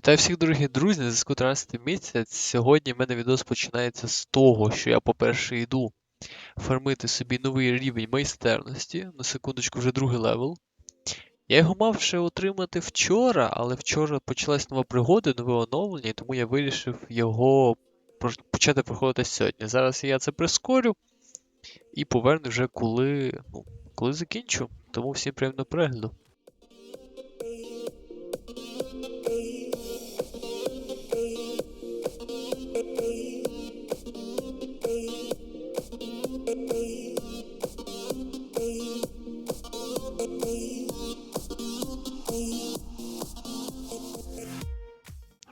Вітаю всіх, дорогі друзі, на зв'язку 13 місяць. Сьогодні в мене відос починається з того, що я, по-перше, йду фармити собі новий рівень майстерності. На секундочку, вже другий левел. Я його мав ще отримати вчора, але вчора почалась нова пригода, нове оновлення, тому я вирішив його почати проходити сьогодні. Зараз я це прискорю і поверну вже коли, ну, коли закінчу. Тому всім приємного перегляду.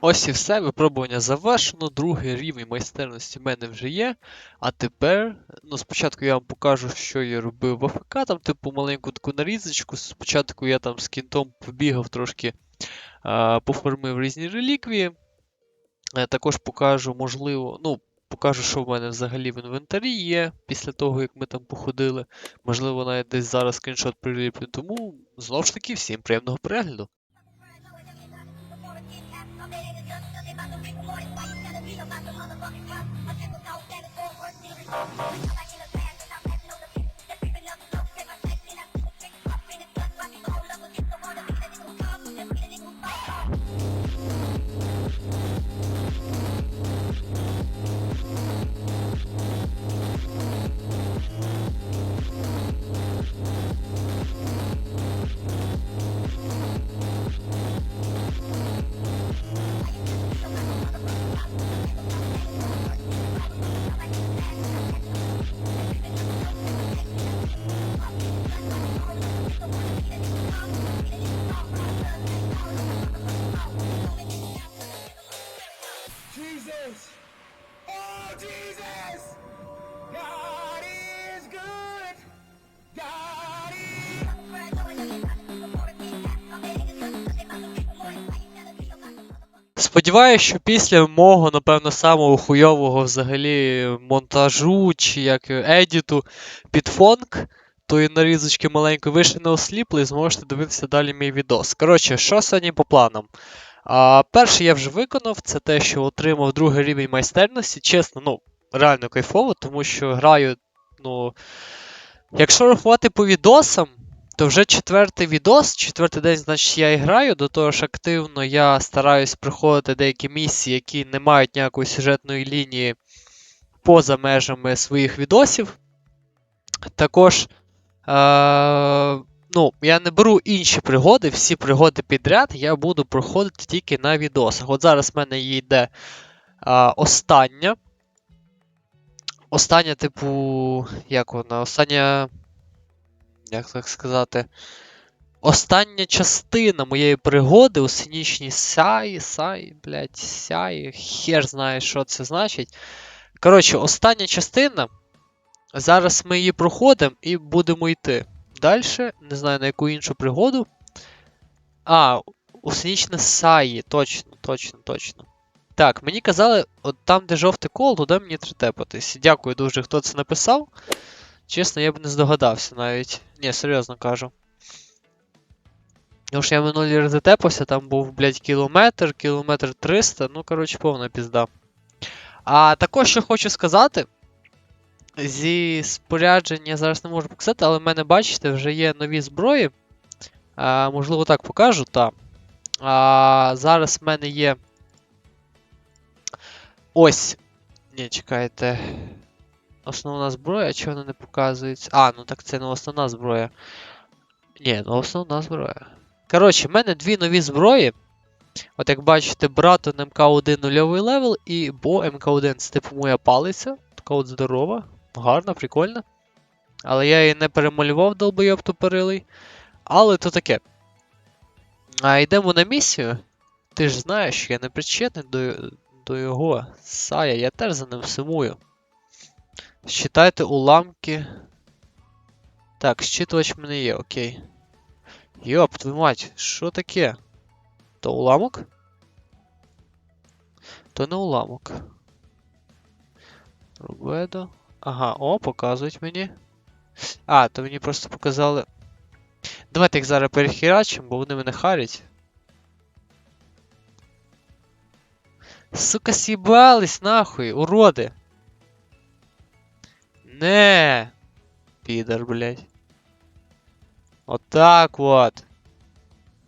Ось і все, випробування завершено. Другий рівень майстерності в мене вже є. А тепер, ну, спочатку я вам покажу, що я робив в АФК, там, типу, маленьку таку нарізочку. Спочатку я там з кінтом побігав трошки, а, поформив різні реліквії. Е, Також покажу, можливо, ну, покажу, що в мене взагалі в інвентарі є після того, як ми там походили. Можливо, навіть десь зараз скріншот приліплю. Тому, знову ж таки, всім приємного перегляду. Сподіваюсь, що після мого, напевно, самого хуйового взагалі монтажу чи як едіту під фонк, тої нарізочки маленької, ви ще не осліпли і зможете дивитися далі мій відос. Коротше, що сьогодні по планам? А, перше я вже виконав, це те, що отримав другий рівень майстерності. Чесно, ну, реально кайфово, тому що граю, ну. Якщо рахувати по відосам, то вже четвертий відос, четвертий день, значить, я і граю. До того ж, активно я стараюсь проходити деякі місії, які не мають ніякої сюжетної лінії поза межами своїх відосів. Також, е- ну, я не беру інші пригоди, всі пригоди підряд я буду проходити тільки на відосах. От зараз в мене йде е- остання. Остання, типу, як вона? Остання як так сказати, остання частина моєї пригоди у синічній саї, блядь, сяї, хер знає, що це значить. Коротше, остання частина. Зараз ми її проходимо і будемо йти. Далі, не знаю на яку іншу пригоду. А, у синічне саї, точно, точно, точно. Так, мені казали, от там, де жовтий кол, туди мені третепатись. Дякую дуже, хто це написав. Чесно, я б не здогадався навіть. Ні, серйозно кажу. Тому що я минулі рази тепався, там був, блядь, кілометр, кілометр 300, ну, коротше, повна пізда. А також що хочу сказати. Зі спорядження я зараз не можу показати, але в мене, бачите, вже є нові зброї. А, можливо, так покажу, так. А, зараз в мене є. Ось. Ні, чекайте. Основна зброя, чого вона не показується? А, ну так це не основна зброя. Ні, ну основна зброя. Коротше, в мене дві нові зброї. От як бачите, Братон МК1 нульовий левел і Бо МК1 це типу моя палиця. Така от здорова, гарна, прикольна. Але я її не перемалював долбойоб тупорилий. Але то таке. А йдемо на місію. Ти ж знаєш, я не причетний до, до його Сая, я теж за ним сумую. Считайте уламки. Так, щитувач мене є, окей. Йоп, твою мать, що таке? То уламок? То не уламок. Рубедо. Ага, о, показують мені. А, то мені просто показали. Давайте їх зараз перехерачимо, бо вони мене харять. Сука, с'їбались нахуй, уроди. Не. Підар, блядь. Отак от.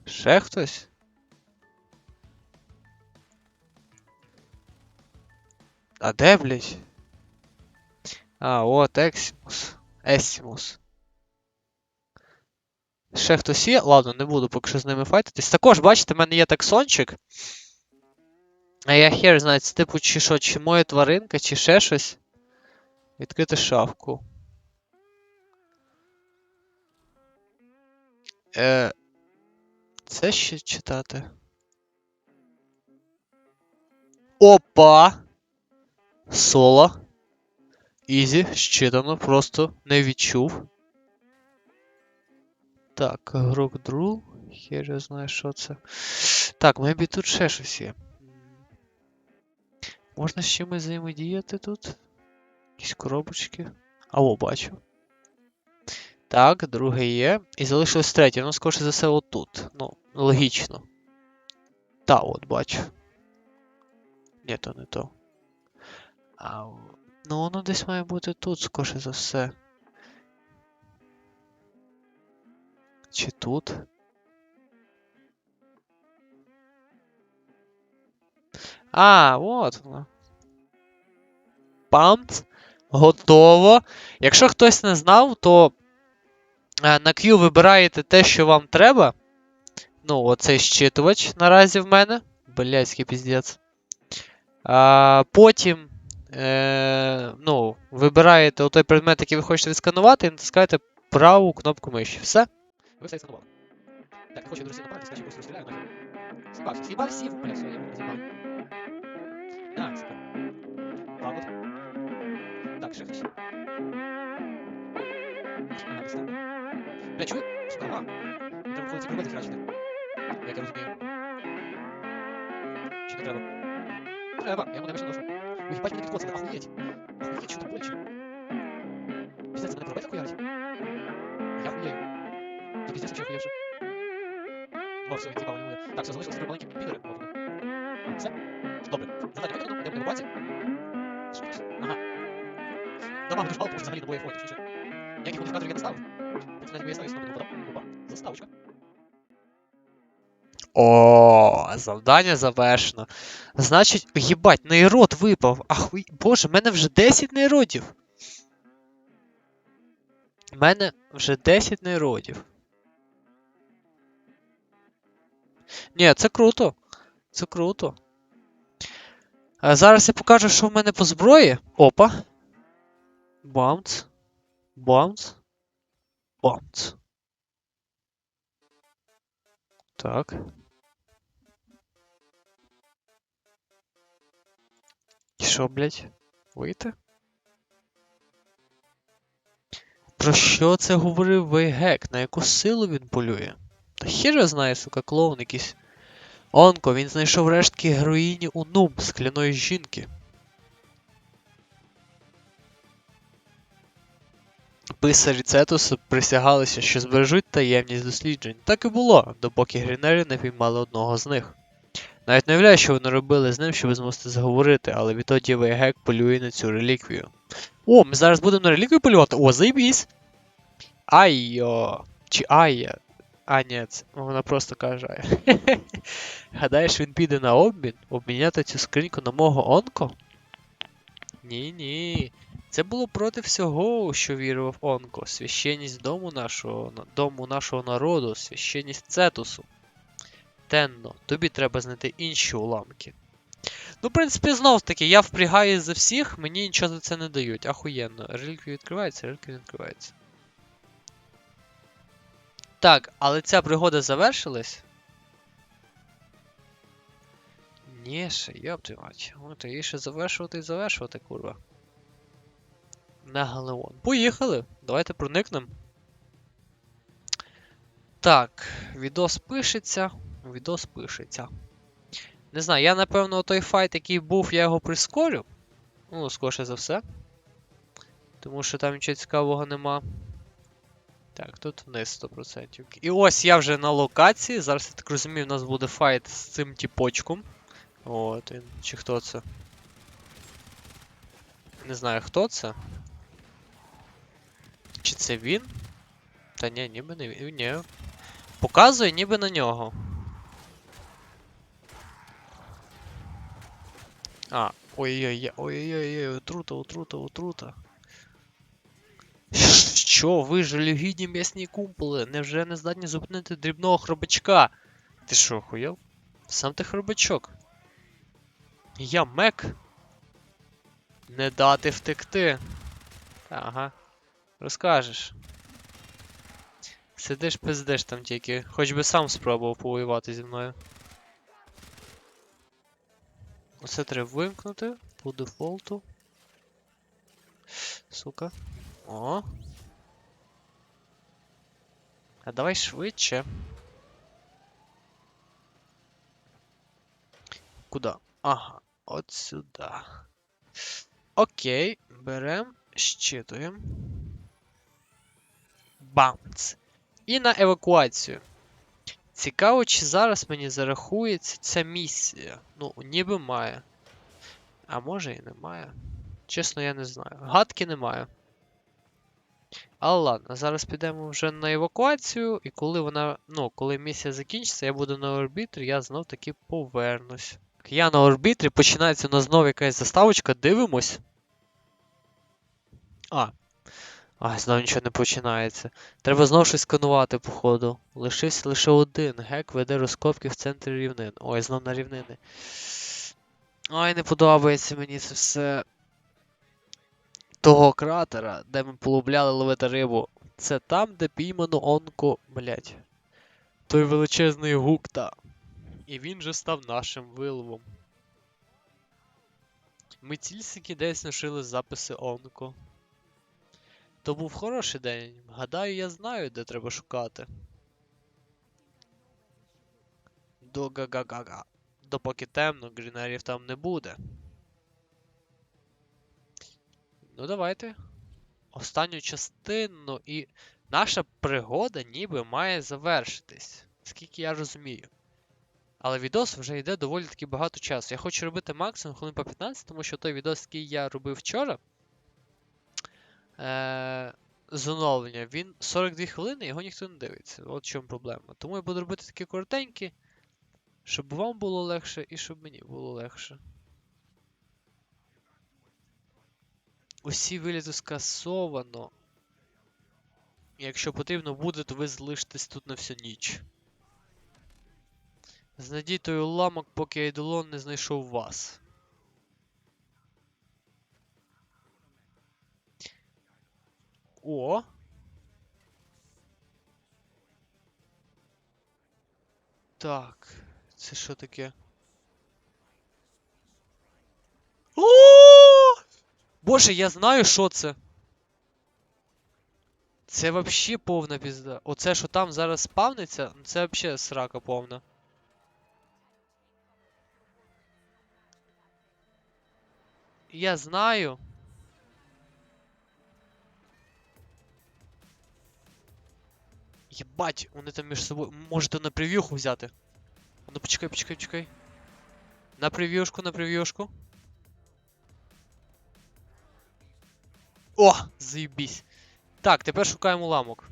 Ще хтось? А де, блядь? А, от Ексімус. Есімус. Ще хтось є? Ладно, не буду поки що з ними файтитись. Також, бачите, в мене є таксончик. А я хер знаю, це типу, чи що, чи моя тваринка, чи ще щось. Відкрити шафку. Е, це ще читати. Опа! Соло. Ізі, щитано, просто не відчув. Так, Грок Друл. Хер я знаю, що це. Так, мебі тут ще щось є. Можна з чимось взаємодіяти тут? Якісь коробочки. Алло, бачу. Так, друге є. І залишилось третє. Ну, скоріше за все, отут. Ну, логічно. Та, от, бачу. Ні, то не то. А, ну, воно десь має бути тут, скоріше за все. Чи тут? А, от воно. Памп. Готово. Якщо хтось не знав, то е, на Q вибираєте те, що вам треба. Ну, оцей щитувач наразі в мене. Блядський піздець. А, потім е, ну, вибираєте той предмет, який ви хочете відсканувати, і натискаєте праву кнопку миші. Все. Ви все сканували. Так, хочу друзі нападати, скажу, розстріляю. З'їбався, з'їбався, сів. Бля, все, я його Мені треба виходить круги захерачити. Як я розумію. Чи не треба? Треба, я йому не вийшов душу. Ой, їбать, мене підкоцали, охуєть. Охуєть, що так боляче. Пиздець, мене пробити хуярить. Я хуєю. Ти пиздець, вообще охуєвши. О, все, цікаво, не буде. Так, все, залишилось три Мама, дуже тому що взагалі не фото, точніше. Ніяких модифікаторів я не ставив. Це навіть вияснив, не подав. Опа, заставочка. О, завдання завершено. Значить, їбать, нейрод випав. Ахуй. Боже, в мене вже 10 нейродів. У мене вже 10 нейродів. Ні, це круто. Це круто. А зараз я покажу, що в мене по зброї. Опа. Бамц. Бамц. Бамц. Так. І що, блядь? Вийти? Про що це говорив Вейгек? На яку силу він полює? Та хір знає, сука, клоун якийсь. Онко, він знайшов рештки героїні у Нум, скляної жінки. Писарі Цетусу присягалися, що збережуть таємність досліджень. Так і було, допоки Грінері не піймали одного з них. Навіть не уявляю, що вони робили з ним, щоб змусити заговорити, але відтоді Вейгек полює на цю реліквію. О, ми зараз будемо на реліквію полювати. О, заєбісь! Айо. Чи Айя. А, ні, вона просто каже. Айя. Гадаєш, він піде на обмін? Обміняти цю скриньку на мого онко? Ні-ні. Це було проти всього, що вірував Онко. Священність дому нашого, дому нашого народу, священність Цетусу. Тенно, тобі треба знайти інші уламки. Ну, в принципі, знов таки, я впрягаю за всіх, мені нічого за це не дають. Ахуєнно. Реліквія відкривається, реліквія відкривається. Так, але ця пригода завершилась. Ні, ще, йоп твою мать. От її ще завершувати і завершувати, курва. На Галеон. Поїхали! Давайте проникнемо. Так, відос пишеться. Відос пишеться. Не знаю, я напевно той файт, який був, я його прискорю. Ну, скоріше за все. Тому що там нічого цікавого нема. Так, тут вниз 100%. І ось я вже на локації. Зараз я так розумію, у нас буде файт з цим тіпочком. От. Чи хто це? Не знаю, хто це. Чи це він? Та ні, ніби не він. Ні. Показує ніби на нього. А, ой-ой-ой, ой-ой-ой, отрута, отрута, отрута. Що, ви жалюгідні м'ясні кумполи? Невже не здатні зупинити дрібного хробачка? Ти що, охуєв? Сам ти хробачок. Я мек. Не дати втекти. Ага. Розкажеш. Сидиш, пиздиш там тільки. Хоч би сам спробував повоювати зі мною. Оце треба вимкнути по дефолту. Сука. О. А давай швидше. Куда? Ага, от сюди. Окей, берем, щитуємо. Бамц. І на евакуацію. Цікаво, чи зараз мені зарахується ця місія. Ну, ніби має. А може і немає. Чесно, я не знаю. Гадки немає. Але ладно, зараз підемо вже на евакуацію, і коли вона. Ну, коли місія закінчиться, я буду на орбітрі, я знов таки повернусь. Я на орбітрі, починається у нас знову якась заставочка, дивимось. А. А, знову нічого не починається. Треба знову щось сканувати, походу. Лишився лише один. Гек веде розкопки в центрі рівнин. Ой, знов на рівнини. Ой, не подобається мені це все. Того кратера, де ми полюбляли ловити рибу. Це там, де піймано онко. Блять. Той величезний гукта. І він же став нашим виловом. Ми цільсики десь нашили записи онко. То був хороший день. Гадаю, я знаю, де треба шукати. До га-га-га-га. Допоки темно, грінерів там не буде. Ну, давайте. Останню частину і наша пригода ніби має завершитись. Скільки я розумію. Але відос вже йде доволі таки багато часу. Я хочу робити максимум хвилин по 15, тому що той відос, який я робив вчора. Е- з оновлення, він 42 хвилини, його ніхто не дивиться. От в чому проблема. Тому я буду робити такі коротенькі, щоб вам було легше і щоб мені було легше. Усі виліти скасовано. Якщо потрібно буде, то ви залишитесь тут на всю ніч. Знайдіть той уламок, поки Айдолон не знайшов вас. О! Так, це що таке? О! Боже, я знаю, що це. Це вообще повна пізда. Оце, що там зараз спавниться, це вообще срака повна. Я знаю. Єбать, вони там між собою. Можете на прев'юху взяти. А Ну почекай, почекай, почекай. На прев'юшку, на прев'юшку. О! Заєбісь. Так, тепер шукаємо уламок.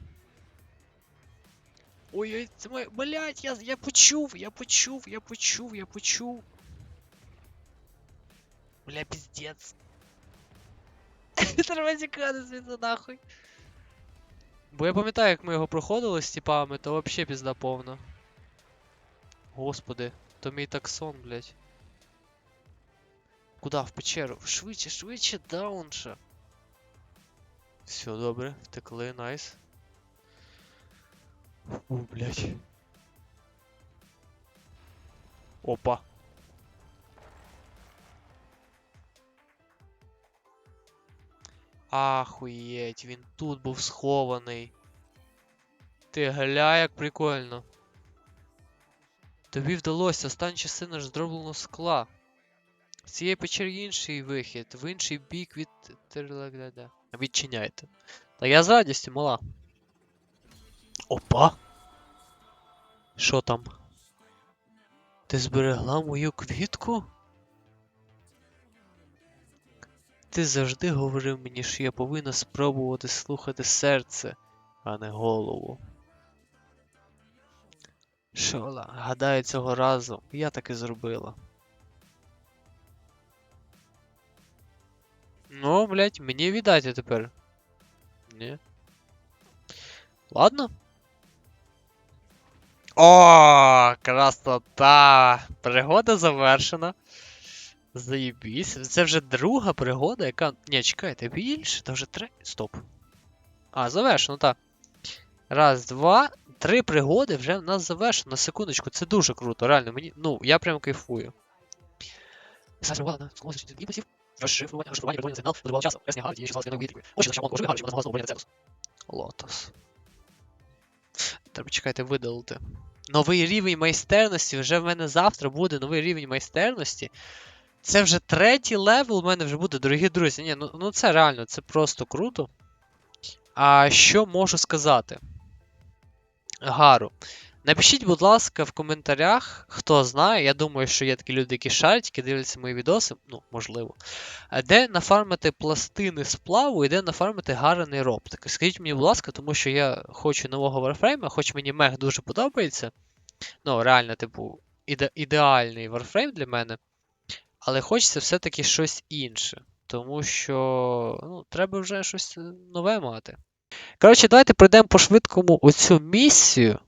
Ой-ой, це моє. Блять, я, я почув, я почув, я почув, я почув. Бля, пиздец. Треба тікати звідси нахуй. Бо я пам'ятаю, як ми його проходили з типами, то вообще пізда повна. Господи, то мій таксон, блядь. Куда? В печеру? Швидше, швидше, даунше. Все, добре, втекли, найс. Фу, блядь. Опа. Ахуєть, він тут був схований. Ти гля, як прикольно. Тобі вдалося, останні частина ж зроблено скла. З цієї печери інший вихід, в інший бік від Терлегляда. Відчиняйте. Та я з радістю, мала. Опа! Що там? Ти зберегла мою квітку? Ти завжди говорив мені, що я повинна спробувати слухати серце, а не голову. Шола, гадаю, цього разу я так і зробила. Ну, блядь, мені віддайте тепер. Ні. Ладно. О, красота! Пригода завершена. Заєбісь. Це вже друга пригода, яка. Ні, чекайте, більше, це вже три. Стоп. А, завершено, так. Раз, два, три пригоди вже в нас завершено. На секундочку, це дуже круто, реально. Мені. Ну, я прям кайфую. Лотос. Треба чекайте видалити. Новий рівень майстерності. Вже в мене завтра буде новий рівень майстерності. Це вже третій левел у мене вже буде, дорогі друзі. Ні, ну, ну це реально, це просто круто. А що можу сказати? Гару. Напишіть, будь ласка, в коментарях, хто знає. Я думаю, що є такі люди, які шарять, які дивляться мої відоси, ну, можливо. Де нафармити пластини сплаву і де нафармити гарний роптик. Скажіть мені, будь ласка, тому що я хочу нового варфрейма, хоч мені мех дуже подобається. Ну, реально, типу, іде- ідеальний варфрейм для мене. Але хочеться все-таки щось інше. Тому що ну, треба вже щось е, нове мати. Коротше, давайте пройдемо по швидкому оцю місію.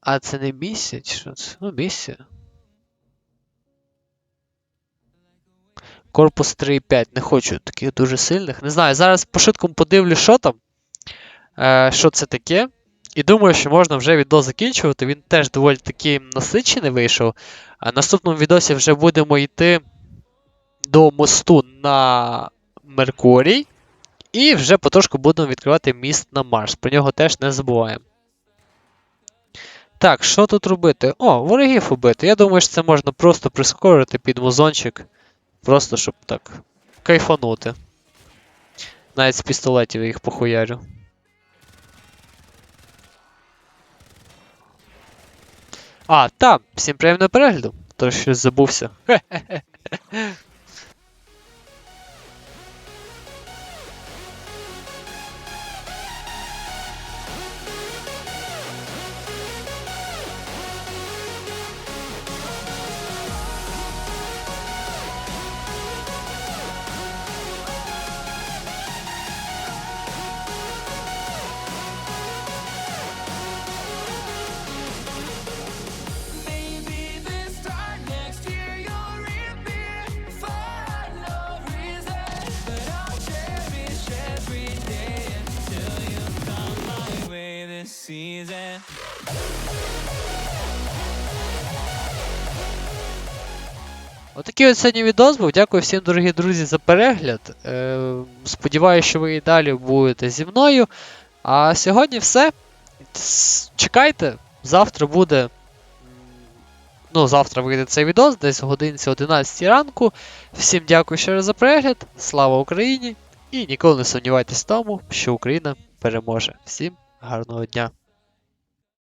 А це не місія, чи що це? Ну, місія. Корпус 3.5. Не хочу таких дуже сильних. Не знаю, зараз по швидкому подивлю, що там. Е, що це таке. І думаю, що можна вже відео закінчувати. Він теж доволі таки насичений вийшов. А наступному відосі вже будемо йти до мосту на Меркурій. І вже потрошку будемо відкривати міст на Марс. Про нього теж не забуваємо. Так, що тут робити? О, ворогів убити. Я думаю, що це можна просто прискорити під музончик. Просто щоб так кайфанути. Навіть з пістолетів я їх похуярю. А, так, всім приємного перегляду. То щось забувся. Отакий от сьогодні відос був. Дякую всім, дорогі друзі, за перегляд. Е, сподіваюсь, що ви і далі будете зі мною. А сьогодні все. Чекайте, завтра буде. Ну, завтра вийде цей відос, десь в годинці 11 ранку. Всім дякую ще раз за перегляд. Слава Україні! І ніколи не сумнівайтесь в тому, що Україна переможе. Всім гарного дня!